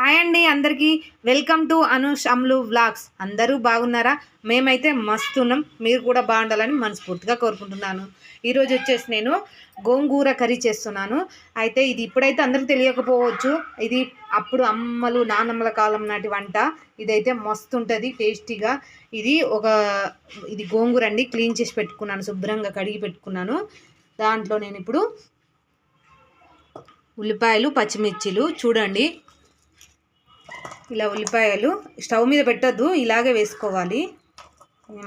Hi అండి అందరికీ. Welcome to Anush Amlu vlogs. అందరూ బాగున్నారా? మేమైతే మస్తున్నాం మీరు కూడా బాగుండాలని మనస్ఫూర్తిగా కోరుకుంటున్నాను. ఈరోజు వచ్చేసి నేను గోంగూర కర్రీ చేస్తున్నాను. అయితే ఇది ఇప్పుడైతే అందరికి తెలియకపోవచ్చు. ఇది అప్పుడు అమ్మలు నాన్నమ్మల కాలం నాటి వంట. ఇదైతే మస్తు ఉంటుంది టేస్టీగా. ఇది ఒక ఇది గోంగూర అండి. క్లీన్ చేసి పెట్టుకున్నాను శుభ్రంగా కడిగి పెట్టుకున్నాను. దాంట్లో నేను ఇప్పుడు ఉల్లిపాయలు పచ్చిమిర్చిలు చూడండి. ఇలా ఉల్లిపాయలు స్టవ్ మీద పెట్టద్దు ఇలాగే వేసుకోవాలి.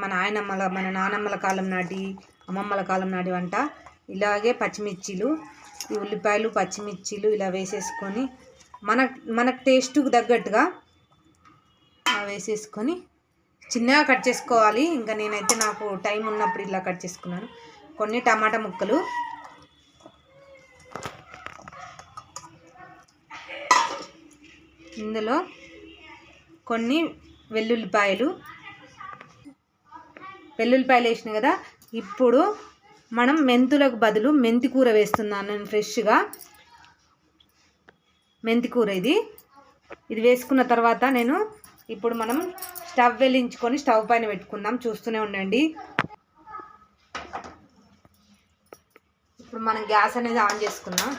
మన ఆయనమ్మల మన నానమ్మల కాలం నాటి అమ్మమ్మల కాలం నాటి వంట. ఇలాగే పచ్చిమిర్చిలు ఈ ఉల్లిపాయలు పచ్చిమిర్చిలు ఇలా వేసేసుకొని మన మనకు టేస్ట్కి తగ్గట్టుగా వేసేసుకొని చిన్నగా కట్ చేసుకోవాలి. ఇంకా నేనైతే నాకు టైం ఉన్నప్పుడు ఇలా కట్ చేసుకున్నాను. కొన్ని టమాటా ముక్కలు. ఇందులో కొన్ని వెల్లుల్లిపాయలు. వెల్లుల్లిపాయలు వేసిన కదా ఇప్పుడు మనం మెంతులకు బదులు మెంతి కూర వేస్తున్నాను నేను ఫ్రెష్గా. మెంతి కూర ఇది. ఇది వేసుకున్న తర్వాత నేను ఇప్పుడు మనం స్టవ్ వెలించుకొని స్టవ్ పైన పెట్టుకుందాం. చూస్తూనే ఉండండి. ఇప్పుడు మనం గ్యాస్ అనేది ఆన్ చేసుకుందాం.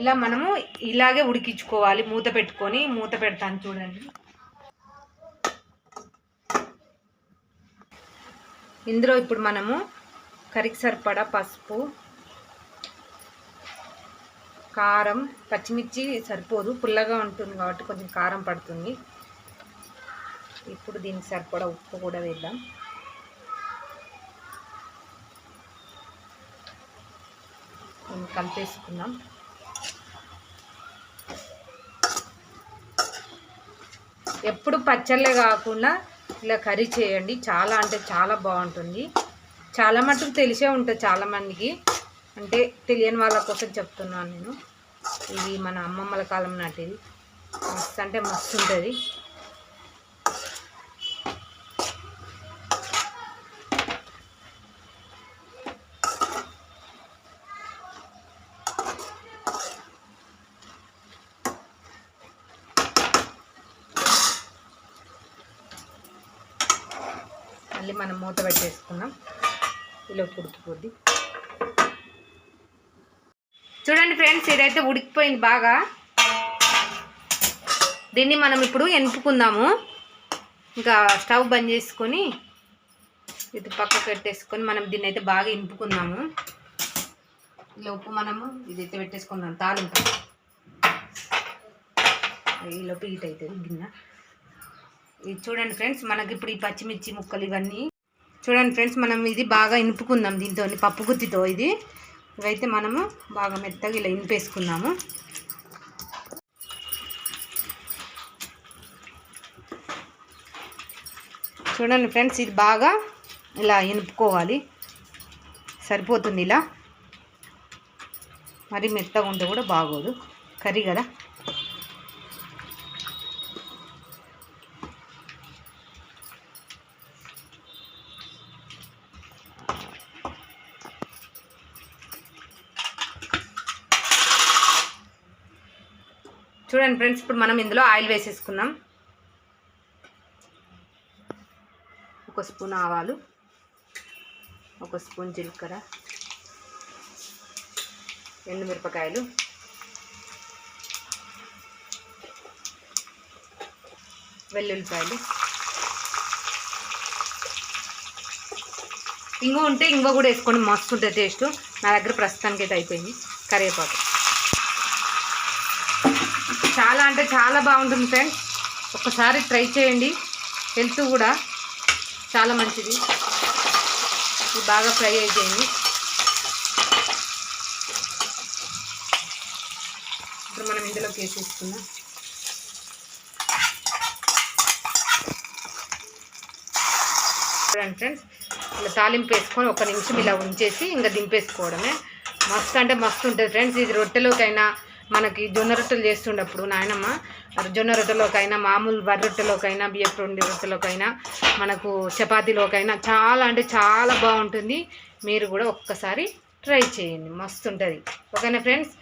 ఇలా మనము ఇలాగే ఉడికించుకోవాలి మూత పెట్టుకొని మూత పెడతాను చూడండి. ఇందులో ఇప్పుడు మనము కరికి సరిపడా పసుపు కారం పచ్చిమిర్చి సరిపోదు పుల్లగా ఉంటుంది కాబట్టి కొంచెం కారం పడుతుంది. ఇప్పుడు దీనికి సరిపడా ఉప్పు కూడా వేద్దాం. కలిపేసుకున్నాం ఎప్పుడు పచ్చళ్ళే కాకుండా ఇలా కర్రీ చేయండి. చాలా అంటే చాలా బాగుంటుంది. చాలా మటుకు తెలిసే ఉంటుంది చాలామందికి అంటే తెలియని వాళ్ళ కోసం చెప్తున్నాను నేను. ఇది మన అమ్మమ్మల కాలం నాటిది. మస్తు అంటే మస్తు ఉంటుంది. మళ్ళీ మనం మూత పెట్టేసుకున్నాం ఇలా ఉడికిపోద్ది చూడండి ఫ్రెండ్స్ ఇదైతే ఉడికిపోయింది బాగా. దీన్ని మనం ఇప్పుడు ఎనుపుకుందాము ఇంకా స్టవ్ బంద్ చేసుకొని ఇది పక్కకు పెట్టేసుకొని మనం దీన్ని అయితే బాగా ఇంపుకుందాము ఇలా ఉప్పు మనము ఇదైతే పెట్టేసుకుందాం తాలింపు. ఈలోపు హీట్ అవుతుంది గిన్నె. ఇది చూడండి ఫ్రెండ్స్ మనకి ఇప్పుడు ఈ పచ్చిమిర్చి ముక్కలు ఇవన్నీ. చూడండి ఫ్రెండ్స్ మనం ఇది బాగా ఇనుపుకుందాం దీంతో పప్పు గుత్తితో ఇది. ఇవైతే మనము బాగా మెత్తగా ఇలా ఇనిపేసుకున్నాము. చూడండి ఫ్రెండ్స్ ఇది బాగా ఇలా ఇనుపుకోవాలి. సరిపోతుంది ఇలా. మరి మెత్తగా ఉంటే కూడా బాగోదు. కర్రీ కదా? చూడండి ఫ్రెండ్స్ ఇప్పుడు మనం ఇందులో ఆయిల్ వేసేసుకున్నాం ఒక స్పూన్ ఆవాలు ఒక స్పూన్ జీలకర్ర ఎండుమిరపకాయలు వెల్లుల్లిపాయలు. ఇంగు ఉంటే ఇంగో కూడా వేసుకోండి మస్తు ఉంటుంది టేస్ట్. నా దగ్గర ప్రస్తుతానికి అయితే అయిపోయింది. కరివేపాకు చాలా అంటే చాలా బాగుంటుంది ఫ్రెండ్స్. ఒకసారి ట్రై చేయండి. హెల్త్ కూడా చాలా మంచిది. ఇది బాగా ఫ్రై అయిపోయింది. ఇప్పుడు మనం ఇందులోకి వేసేసుకుందాం. చూడండి ఫ్రెండ్స్ ఇలా తాలింపు వేసుకొని ఒక నిమిషం ఇలా ఉంచేసి ఇంకా దింపేసుకోవడమే. మస్తు అంటే మస్తు ఉంటుంది ఫ్రెండ్స్. ఇది రొట్టెలోకైనా మనకి జొన్న రొట్టెలు చేస్తుండప్పుడు నాయనమ్మ జొన్న రొట్టెలోకైనా మామూలు వరి రొట్టెలోకైనా బియ్యపు రొండి రొట్టెలోకైనా మనకు చపాతీలోకైనా చాలా అంటే చాలా బాగుంటుంది. మీరు కూడా ఒక్కసారి ట్రై చేయండి. మస్తు ఉంటుంది ఓకేనా ఫ్రెండ్స్?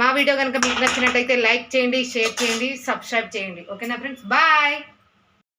మా వీడియో కనుక మీకు నచ్చినట్టయితే లైక్ చేయండి షేర్ చేయండి సబ్స్క్రైబ్ చేయండి. ఓకేనా ఫ్రెండ్స్? బాయ్!